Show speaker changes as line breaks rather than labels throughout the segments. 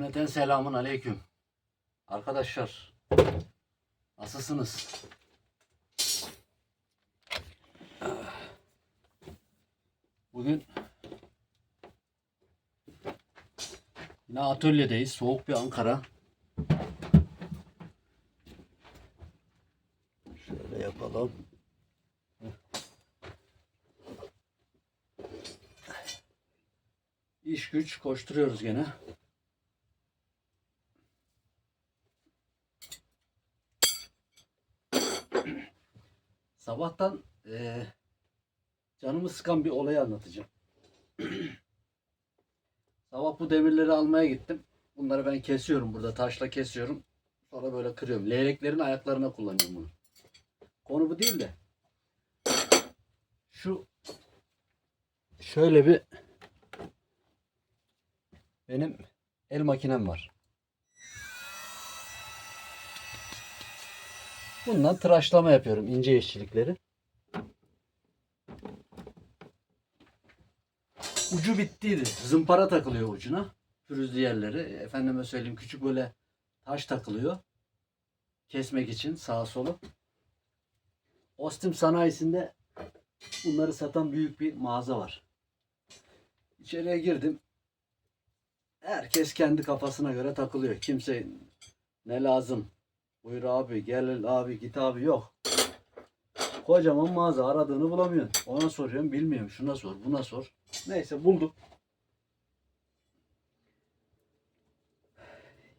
Cümleten selamun aleyküm. Arkadaşlar nasılsınız? Bugün yine atölyedeyiz. Soğuk bir Ankara. Şöyle yapalım. İş güç koşturuyoruz gene. Sabahtan eee, canımı sıkan bir olayı anlatacağım. Sabah bu demirleri almaya gittim. Bunları ben kesiyorum burada. Taşla kesiyorum. Sonra böyle kırıyorum. Leyleklerin ayaklarına kullanıyorum bunu. Konu bu değil de. Şu şöyle bir benim el makinem var. Bundan tıraşlama yapıyorum ince işçilikleri. Ucu bittiydi. Zımpara takılıyor ucuna. Pürüzlü yerleri. Efendime söyleyeyim küçük böyle taş takılıyor. Kesmek için sağa sola. Ostim sanayisinde bunları satan büyük bir mağaza var. İçeriye girdim. Herkes kendi kafasına göre takılıyor. Kimse ne lazım? Buyur abi, gel abi, git abi yok. Kocaman mağaza aradığını bulamıyorsun. Ona soruyorum bilmiyorum. Şuna sor, buna sor. Neyse bulduk.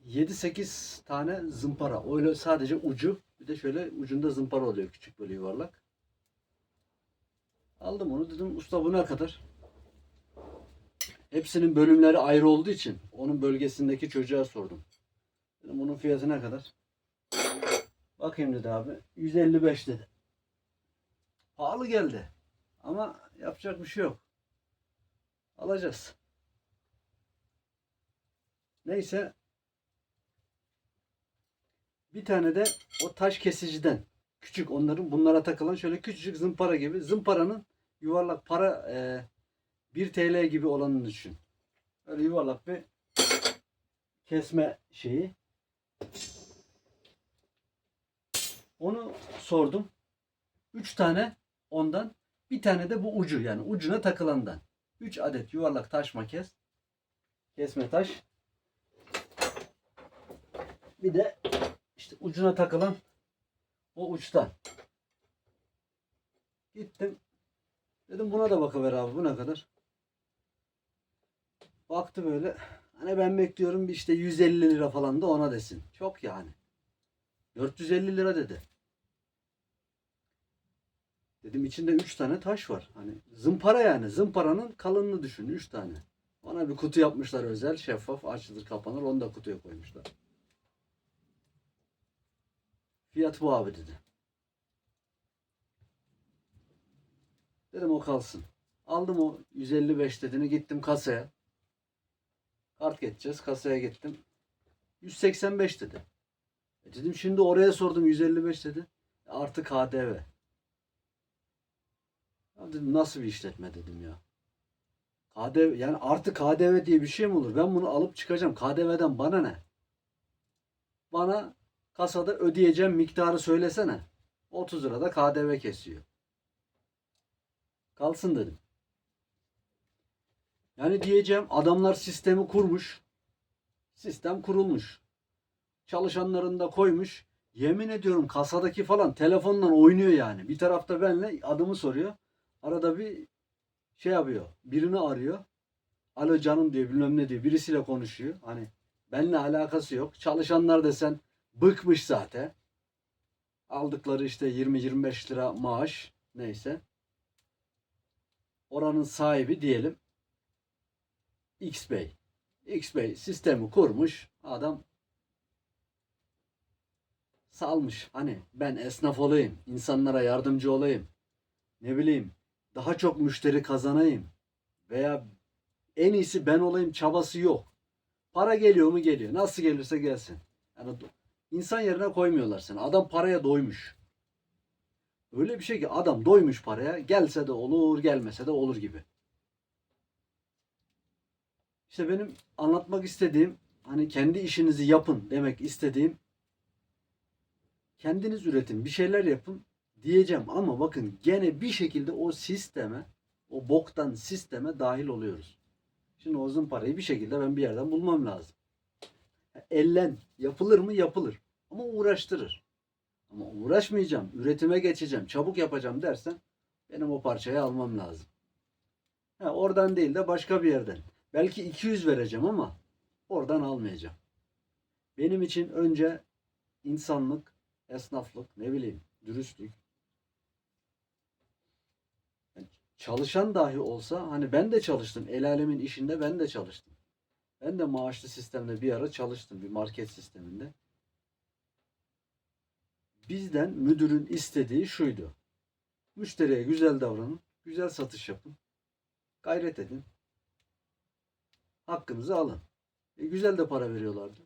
7-8 tane zımpara. Öyle sadece ucu. Bir de şöyle ucunda zımpara oluyor küçük böyle yuvarlak. Aldım onu dedim usta bu ne kadar? Hepsinin bölümleri ayrı olduğu için onun bölgesindeki çocuğa sordum. Dedim bunun fiyatı ne kadar? Bakayım dedi abi. 155 dedi. Pahalı geldi. Ama yapacak bir şey yok. Alacağız. Neyse. Bir tane de o taş kesiciden küçük onların bunlara takılan şöyle küçücük zımpara gibi zımparanın yuvarlak para e, 1 TL gibi olanını düşün. Öyle yuvarlak bir kesme şeyi. Onu sordum. 3 tane ondan, bir tane de bu ucu yani ucuna takılandan. 3 adet yuvarlak taş makes. Kesme taş. Bir de işte ucuna takılan o uçtan. Gittim. Dedim buna da bakıver abi bu ne kadar? Baktı böyle. Hani ben bekliyorum işte 150 lira falan da ona desin. Çok yani. 450 lira dedi. Dedim içinde 3 tane taş var. Hani zımpara yani. Zımparanın kalınlığını düşün. 3 tane. Ona bir kutu yapmışlar özel. Şeffaf açılır kapanır. Onu da kutuya koymuşlar. Fiyat bu abi dedi. Dedim o kalsın. Aldım o 155 dediğini gittim kasaya. Kart geçeceğiz. Kasaya gittim. 185 dedi. E dedim şimdi oraya sordum 155 dedi. Artı KDV. Ya dedim nasıl bir işletme dedim ya. KDV yani artı KDV diye bir şey mi olur? Ben bunu alıp çıkacağım. KDV'den bana ne? Bana kasada ödeyeceğim miktarı söylesene. 30 lira da KDV kesiyor. Kalsın dedim. Yani diyeceğim adamlar sistemi kurmuş. Sistem kurulmuş. Çalışanlarını da koymuş. Yemin ediyorum kasadaki falan telefonla oynuyor yani. Bir tarafta benle adımı soruyor. Arada bir şey yapıyor. Birini arıyor. Alo canım diyor bilmem ne diyor. Birisiyle konuşuyor. Hani benimle alakası yok. Çalışanlar desen bıkmış zaten. Aldıkları işte 20-25 lira maaş neyse. Oranın sahibi diyelim X Bey. X Bey sistemi kurmuş. Adam salmış. Hani ben esnaf olayım, insanlara yardımcı olayım. Ne bileyim, daha çok müşteri kazanayım veya en iyisi ben olayım çabası yok. Para geliyor mu geliyor. Nasıl gelirse gelsin. Yani insan yerine koymuyorlar seni. Adam paraya doymuş. Öyle bir şey ki adam doymuş paraya. Gelse de olur, gelmese de olur gibi. İşte benim anlatmak istediğim hani kendi işinizi yapın demek istediğim kendiniz üretin, bir şeyler yapın diyeceğim ama bakın gene bir şekilde o sisteme, o boktan sisteme dahil oluyoruz. Şimdi o zımparayı bir şekilde ben bir yerden bulmam lazım. Ellen yapılır mı? Yapılır. Ama uğraştırır. Ama uğraşmayacağım, üretime geçeceğim, çabuk yapacağım dersen benim o parçayı almam lazım. Ha, oradan değil de başka bir yerden. Belki 200 vereceğim ama oradan almayacağım. Benim için önce insanlık, esnaflık, ne bileyim, dürüstlük. Yani çalışan dahi olsa hani ben de çalıştım. El alemin işinde ben de çalıştım. Ben de maaşlı sistemde bir ara çalıştım bir market sisteminde. Bizden müdürün istediği şuydu. Müşteriye güzel davranın, güzel satış yapın, gayret edin, hakkınızı alın. E, güzel de para veriyorlardı.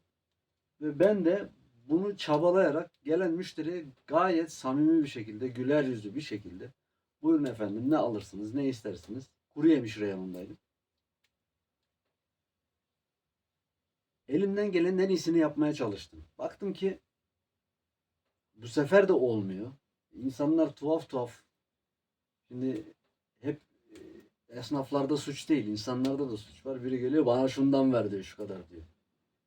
Ve ben de bunu çabalayarak gelen müşteriye gayet samimi bir şekilde, güler yüzlü bir şekilde buyurun efendim ne alırsınız, ne istersiniz? Kuru yemiş reyonundaydım. Elimden gelenin en iyisini yapmaya çalıştım. Baktım ki bu sefer de olmuyor. İnsanlar tuhaf tuhaf. Şimdi hep e, esnaflarda suç değil, insanlarda da suç var. Biri geliyor bana şundan ver diyor, şu kadar diyor.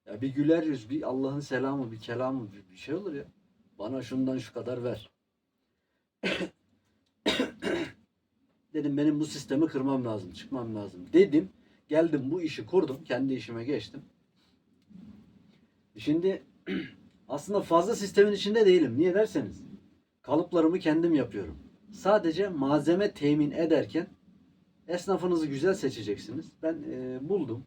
Ya bir güler yüz, bir Allah'ın selamı, bir kelamı, bir, bir şey olur ya. Bana şundan şu kadar ver. Dedim benim bu sistemi kırmam lazım, çıkmam lazım. Dedim, geldim bu işi kurdum, kendi işime geçtim. Şimdi aslında fazla sistemin içinde değilim. Niye derseniz kalıplarımı kendim yapıyorum. Sadece malzeme temin ederken esnafınızı güzel seçeceksiniz. Ben e, buldum.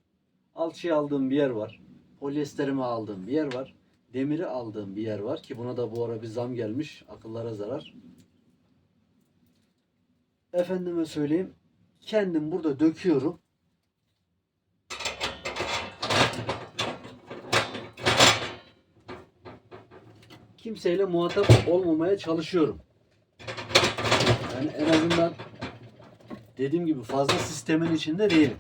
Alçıya aldığım bir yer var. Polyesterimi aldığım bir yer var. Demiri aldığım bir yer var ki buna da bu ara bir zam gelmiş. Akıllara zarar. Efendime söyleyeyim. Kendim burada döküyorum. kimseyle muhatap olmamaya çalışıyorum. Yani en azından dediğim gibi fazla sistemin içinde değilim.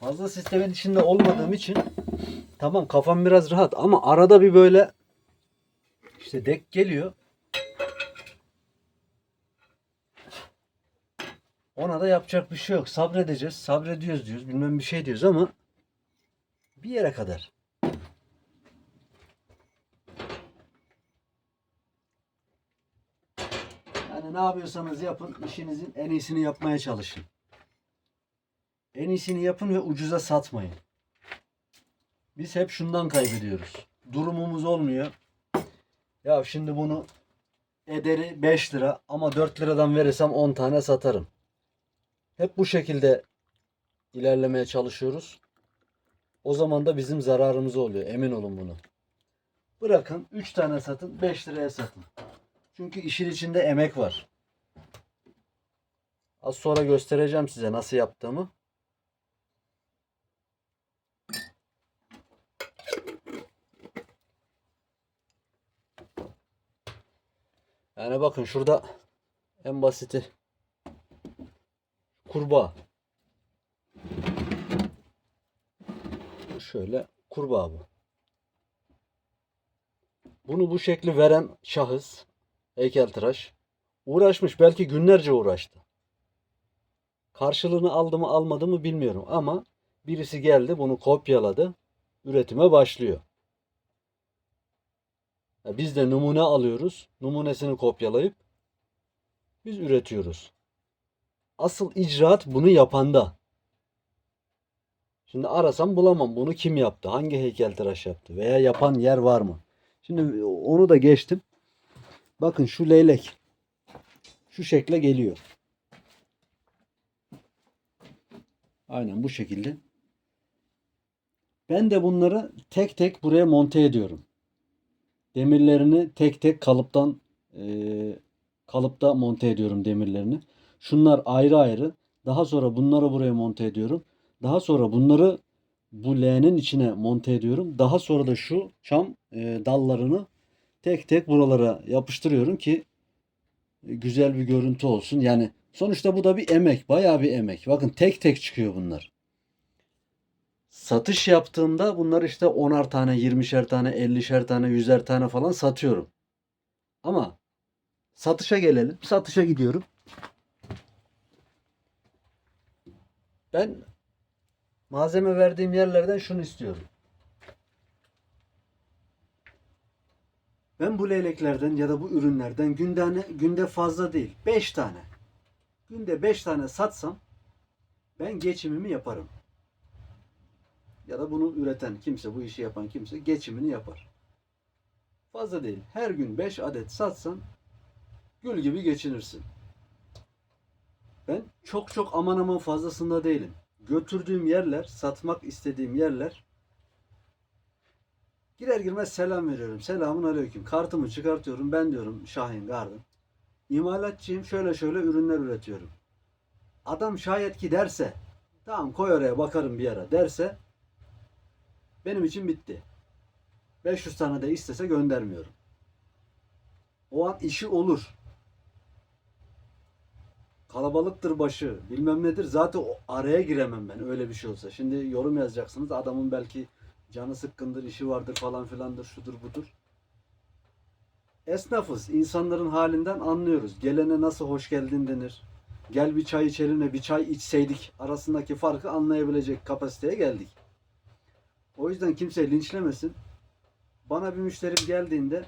Fazla sistemin içinde olmadığım için Tamam kafam biraz rahat ama arada bir böyle işte dek geliyor. Ona da yapacak bir şey yok. Sabredeceğiz. Sabrediyoruz diyoruz. Bilmem bir şey diyoruz ama bir yere kadar. Yani ne yapıyorsanız yapın. işinizin en iyisini yapmaya çalışın. En iyisini yapın ve ucuza satmayın. Biz hep şundan kaybediyoruz. Durumumuz olmuyor. Ya şimdi bunu ederi 5 lira ama 4 liradan verirsem 10 tane satarım. Hep bu şekilde ilerlemeye çalışıyoruz. O zaman da bizim zararımız oluyor. Emin olun bunu. Bırakın 3 tane satın 5 liraya satın. Çünkü işin içinde emek var. Az sonra göstereceğim size nasıl yaptığımı. Yani bakın şurada en basiti kurbağa. Şöyle kurbağa bu. Bunu bu şekli veren şahıs heykeltıraş uğraşmış belki günlerce uğraştı. Karşılığını aldı mı almadı mı bilmiyorum ama birisi geldi bunu kopyaladı üretime başlıyor. Ya Biz de numune alıyoruz. Numunesini kopyalayıp biz üretiyoruz. Asıl icraat bunu yapanda. Şimdi arasam bulamam. Bunu kim yaptı? Hangi heykeltıraş yaptı? Veya yapan yer var mı? Şimdi onu da geçtim. Bakın şu leylek. Şu şekle geliyor. Aynen bu şekilde. Ben de bunları tek tek buraya monte ediyorum demirlerini tek tek kalıptan e, kalıpta monte ediyorum demirlerini. Şunlar ayrı ayrı. Daha sonra bunları buraya monte ediyorum. Daha sonra bunları bu L'nin içine monte ediyorum. Daha sonra da şu çam e, dallarını tek tek buralara yapıştırıyorum ki güzel bir görüntü olsun. Yani sonuçta bu da bir emek, bayağı bir emek. Bakın tek tek çıkıyor bunlar. Satış yaptığımda bunlar işte 10'ar tane, 20'şer tane, 50'şer tane, 100'er tane falan satıyorum. Ama satışa gelelim. Satışa gidiyorum. Ben malzeme verdiğim yerlerden şunu istiyorum. Ben bu leyleklerden ya da bu ürünlerden günde, günde fazla değil 5 tane. Günde 5 tane satsam ben geçimimi yaparım. Ya da bunu üreten kimse, bu işi yapan kimse geçimini yapar. Fazla değil. Her gün 5 adet satsan gül gibi geçinirsin. Ben çok çok aman aman fazlasında değilim. Götürdüğüm yerler, satmak istediğim yerler girer girmez selam veriyorum. Selamun aleyküm. Kartımı çıkartıyorum. Ben diyorum Şahin Garden. İmalatçıyım. Şöyle şöyle ürünler üretiyorum. Adam şayet ki derse tamam koy oraya bakarım bir ara derse benim için bitti. 500 tane de istese göndermiyorum. O an işi olur. Kalabalıktır başı, bilmem nedir. Zaten o araya giremem ben öyle bir şey olsa. Şimdi yorum yazacaksınız. Adamın belki canı sıkkındır, işi vardır falan filandır, şudur budur. Esnafız. insanların halinden anlıyoruz. Gelene nasıl hoş geldin denir. Gel bir çay içelim bir çay içseydik arasındaki farkı anlayabilecek kapasiteye geldik. O yüzden kimse linçlemesin. Bana bir müşterim geldiğinde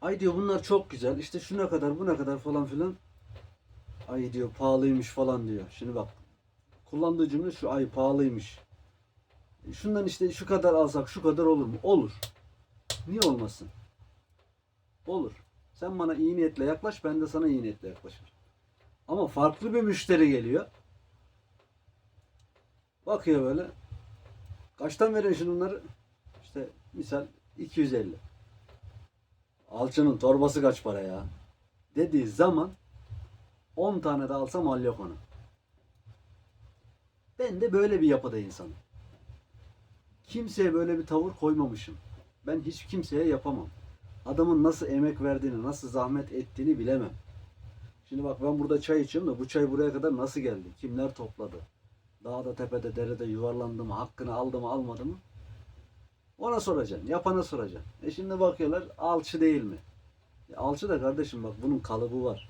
ay diyor bunlar çok güzel. İşte şuna kadar buna kadar falan filan. Ay diyor pahalıymış falan diyor. Şimdi bak kullandığı cümle şu ay pahalıymış. Şundan işte şu kadar alsak şu kadar olur mu? Olur. Niye olmasın? Olur. Sen bana iyi niyetle yaklaş ben de sana iyi niyetle yaklaşırım. Ama farklı bir müşteri geliyor. Bakıyor böyle. Kaçtan veriyorsun bunları? İşte misal 250. Alçının torbası kaç para ya? Dediği zaman 10 tane de alsam al yok ona. Ben de böyle bir yapıda insanım. Kimseye böyle bir tavır koymamışım. Ben hiç kimseye yapamam. Adamın nasıl emek verdiğini, nasıl zahmet ettiğini bilemem. Şimdi bak ben burada çay içiyorum da bu çay buraya kadar nasıl geldi? Kimler topladı? Dağda, tepede, derede yuvarlandı mı? Hakkını aldı mı, almadı mı? Ona soracaksın. Yapana soracaksın. E şimdi bakıyorlar alçı değil mi? E alçı da kardeşim bak bunun kalıbı var.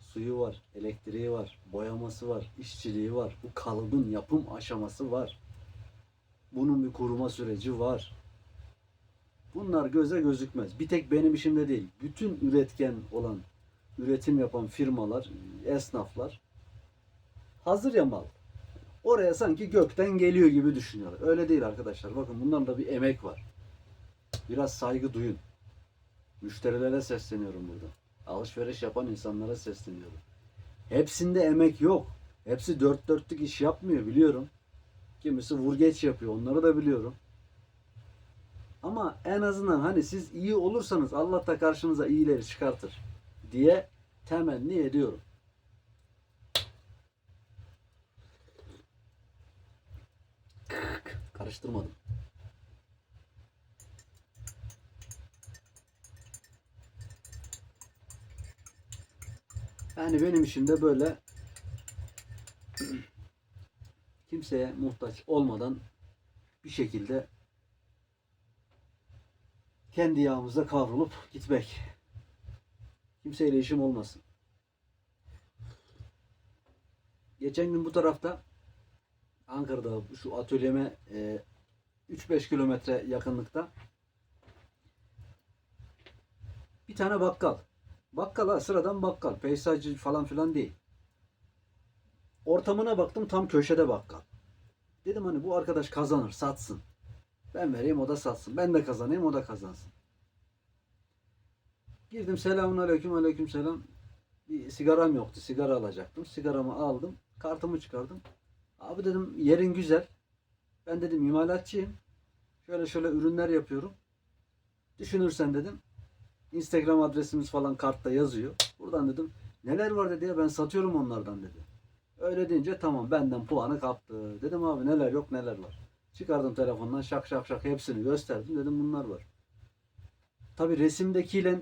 Suyu var, elektriği var, boyaması var, işçiliği var. Bu kalıbın yapım aşaması var. Bunun bir kuruma süreci var. Bunlar göze gözükmez. Bir tek benim işimde değil. Bütün üretken olan, üretim yapan firmalar, esnaflar hazır ya mal. Oraya sanki gökten geliyor gibi düşünüyorlar. Öyle değil arkadaşlar. Bakın bunların da bir emek var. Biraz saygı duyun. Müşterilere sesleniyorum burada. Alışveriş yapan insanlara sesleniyorum. Hepsinde emek yok. Hepsi dört dörtlük iş yapmıyor biliyorum. Kimisi vur geç yapıyor. Onları da biliyorum. Ama en azından hani siz iyi olursanız Allah da karşınıza iyileri çıkartır diye temenni ediyorum. Karıştırmadım. Yani benim işimde böyle kimseye muhtaç olmadan bir şekilde kendi yağımızda kavrulup gitmek. Kimseyle işim olmasın. Geçen gün bu tarafta Ankara'da şu atölyeme e, 3-5 kilometre yakınlıkta bir tane bakkal. Bakkal ha sıradan bakkal. Peyzajcı falan filan değil. Ortamına baktım tam köşede bakkal. Dedim hani bu arkadaş kazanır satsın. Ben vereyim o da satsın. Ben de kazanayım o da kazansın. Girdim selamun aleyküm aleyküm selam. Bir sigaram yoktu. Sigara alacaktım. Sigaramı aldım. Kartımı çıkardım. Abi dedim yerin güzel. Ben dedim imalatçıyım. Şöyle şöyle ürünler yapıyorum. Düşünürsen dedim. Instagram adresimiz falan kartta yazıyor. Buradan dedim Neler var dedi ya ben satıyorum onlardan dedi. Öyle deyince tamam benden puanı kaptı. Dedim abi neler yok neler var. Çıkardım telefondan şak şak şak hepsini gösterdim. Dedim bunlar var. Tabi resimdekiyle e,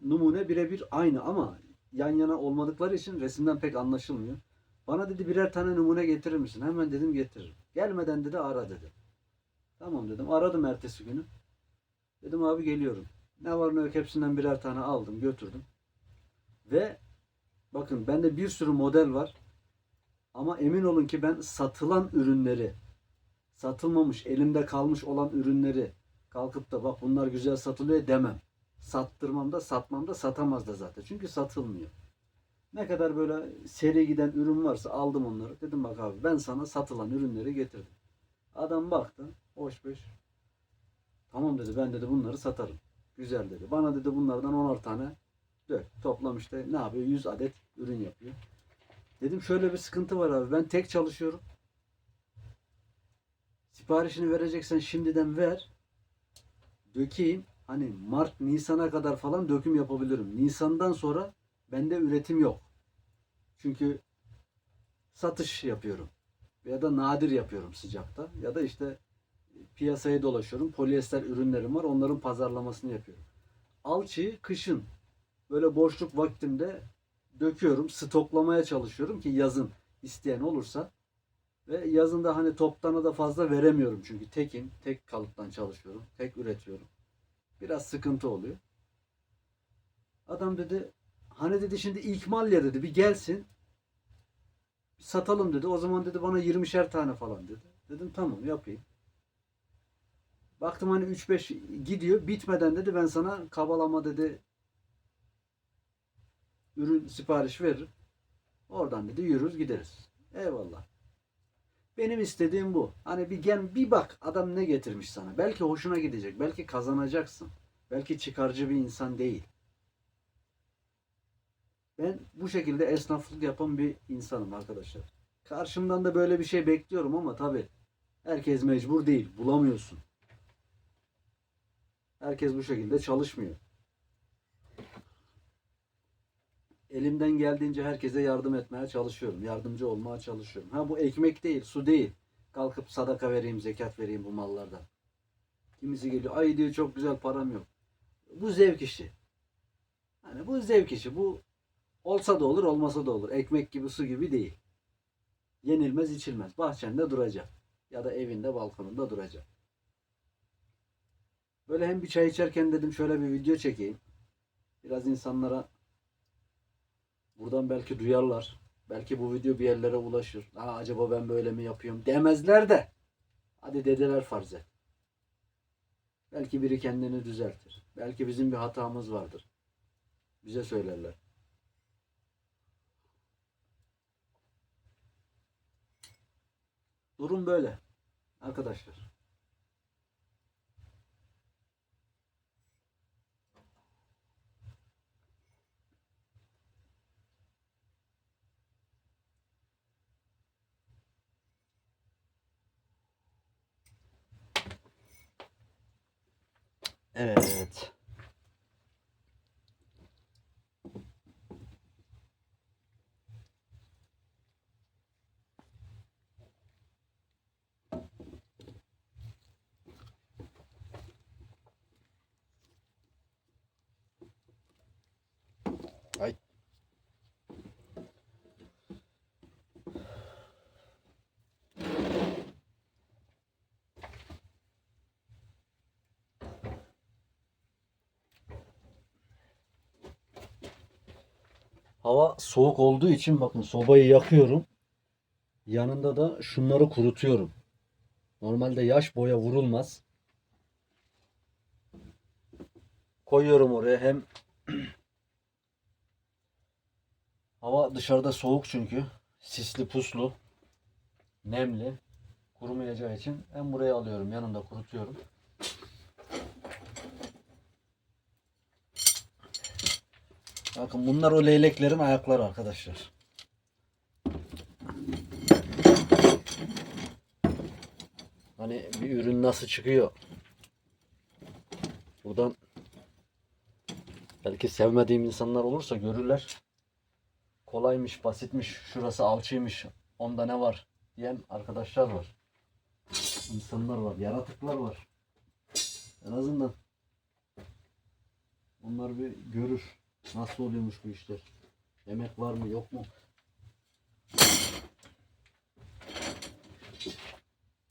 numune birebir aynı ama yan yana olmadıkları için resimden pek anlaşılmıyor. Bana dedi birer tane numune getirir misin? Hemen dedim getiririm. Gelmeden dedi ara dedi. Tamam dedim. Aradım ertesi günü. Dedim abi geliyorum. Ne var ne yok hepsinden birer tane aldım götürdüm. Ve bakın bende bir sürü model var. Ama emin olun ki ben satılan ürünleri, satılmamış, elimde kalmış olan ürünleri kalkıp da bak bunlar güzel satılıyor demem. Sattırmam da satmam da satamaz da zaten. Çünkü satılmıyor. Ne kadar böyle seri giden ürün varsa aldım onları. Dedim bak abi ben sana satılan ürünleri getirdim. Adam baktı. Hoş beş. Tamam dedi ben dedi bunları satarım. Güzel dedi. Bana dedi bunlardan 10'ar tane dök. Toplam işte ne yapıyor? 100 adet ürün yapıyor. Dedim şöyle bir sıkıntı var abi. Ben tek çalışıyorum. Siparişini vereceksen şimdiden ver. Dökeyim. Hani Mart, Nisan'a kadar falan döküm yapabilirim. Nisan'dan sonra bende üretim yok. Çünkü satış yapıyorum. Ya da nadir yapıyorum sıcakta. Ya da işte piyasaya dolaşıyorum. Polyester ürünlerim var. Onların pazarlamasını yapıyorum. Alçıyı kışın böyle boşluk vaktimde döküyorum. Stoklamaya çalışıyorum ki yazın isteyen olursa ve yazında hani toptana da fazla veremiyorum çünkü tekim, tek kalıptan çalışıyorum, tek üretiyorum. Biraz sıkıntı oluyor. Adam dedi, hani dedi şimdi ilk mal ya dedi bir gelsin. satalım dedi. O zaman dedi bana 20'şer tane falan dedi. Dedim tamam yapayım. Baktım hani 3-5 gidiyor. Bitmeden dedi ben sana kabalama dedi ürün sipariş veririm. Oradan dedi yürür gideriz. Eyvallah. Benim istediğim bu. Hani bir gel bir bak adam ne getirmiş sana. Belki hoşuna gidecek. Belki kazanacaksın. Belki çıkarcı bir insan değil. Ben bu şekilde esnaflık yapan bir insanım arkadaşlar. Karşımdan da böyle bir şey bekliyorum ama tabii herkes mecbur değil. Bulamıyorsun. Herkes bu şekilde çalışmıyor. Elimden geldiğince herkese yardım etmeye çalışıyorum. Yardımcı olmaya çalışıyorum. Ha bu ekmek değil, su değil. Kalkıp sadaka vereyim, zekat vereyim bu mallardan. Kimisi geliyor, ay diyor çok güzel param yok. Bu zevk işi. Hani bu zevk işi. Bu olsa da olur, olmasa da olur. Ekmek gibi, su gibi değil. Yenilmez, içilmez. Bahçende duracak. Ya da evinde, balkonunda duracak. Böyle hem bir çay içerken dedim şöyle bir video çekeyim. Biraz insanlara buradan belki duyarlar. Belki bu video bir yerlere ulaşır. Aa, acaba ben böyle mi yapıyorum demezler de. Hadi dediler farz et. Belki biri kendini düzeltir. Belki bizim bir hatamız vardır. Bize söylerler. Durum böyle. Arkadaşlar. Evet. Ay. Hava soğuk olduğu için bakın sobayı yakıyorum. Yanında da şunları kurutuyorum. Normalde yaş boya vurulmaz. Koyuyorum oraya hem hava dışarıda soğuk çünkü sisli puslu nemli kurumayacağı için hem buraya alıyorum yanında kurutuyorum. Bakın bunlar o leyleklerin ayakları arkadaşlar. Hani bir ürün nasıl çıkıyor? Buradan Belki sevmediğim insanlar olursa görürler. Kolaymış, basitmiş, şurası alçıymış, onda ne var diyen arkadaşlar var. İnsanlar var, yaratıklar var. En azından onlar bir görür. Nasıl oluyormuş bu işler. Emek var mı yok mu?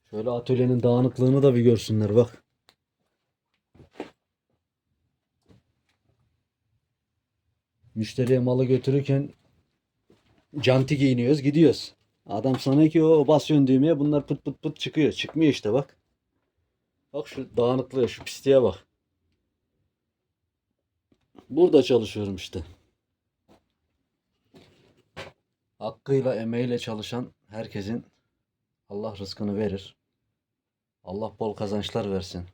Şöyle atölyenin dağınıklığını da bir görsünler bak. Müşteriye malı götürürken canti giyiniyoruz gidiyoruz. Adam sana ki o basıyorsun düğmeye bunlar pıt pıt pıt çıkıyor. Çıkmıyor işte bak. Bak şu dağınıklığa şu pisliğe bak. Burada çalışıyorum işte. Hakkıyla emeğiyle çalışan herkesin Allah rızkını verir. Allah bol kazançlar versin.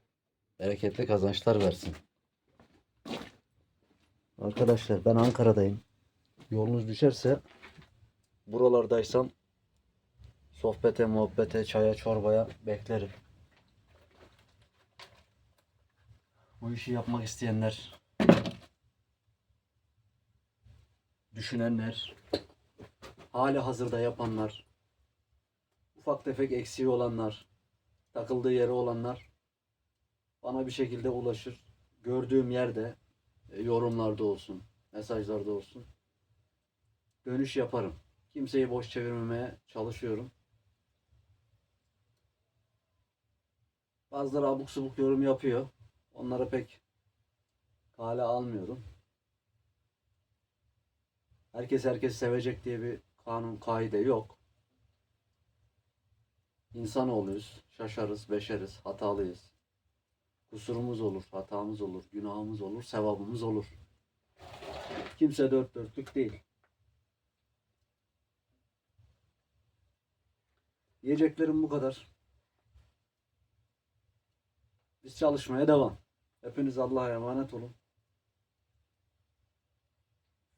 Bereketli kazançlar versin. Arkadaşlar ben Ankara'dayım. Yolunuz düşerse buralardaysam sohbete, muhabbete, çaya, çorbaya beklerim. Bu işi yapmak isteyenler, düşünenler, hali hazırda yapanlar, ufak tefek eksiği olanlar, takıldığı yeri olanlar bana bir şekilde ulaşır. Gördüğüm yerde e, yorumlarda olsun, mesajlarda olsun. Dönüş yaparım. Kimseyi boş çevirmemeye çalışıyorum. Bazıları abuk subuk yorum yapıyor. Onlara pek kale almıyorum. Herkes herkes sevecek diye bir kanun kaide yok. İnsanoğluyuz. Şaşarız, beşeriz, hatalıyız. Kusurumuz olur, hatamız olur, günahımız olur, sevabımız olur. Kimse dört dörtlük değil. Yiyeceklerim bu kadar. Biz çalışmaya devam. Hepiniz Allah'a emanet olun.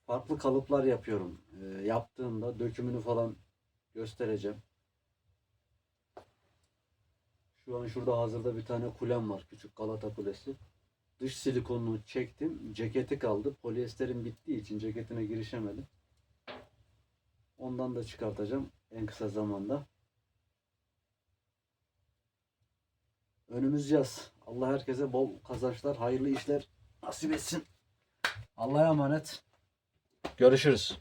Farklı kalıplar yapıyorum. Ee, yaptığımda dökümünü falan göstereceğim. Şu an şurada hazırda bir tane kulem var. Küçük Galata Kulesi. Dış silikonunu çektim. Ceketi kaldı. Polyesterin bittiği için ceketine girişemedim. Ondan da çıkartacağım en kısa zamanda. Önümüz yaz. Allah herkese bol kazançlar, hayırlı işler nasip etsin. Allah'a emanet. Görüşürüz.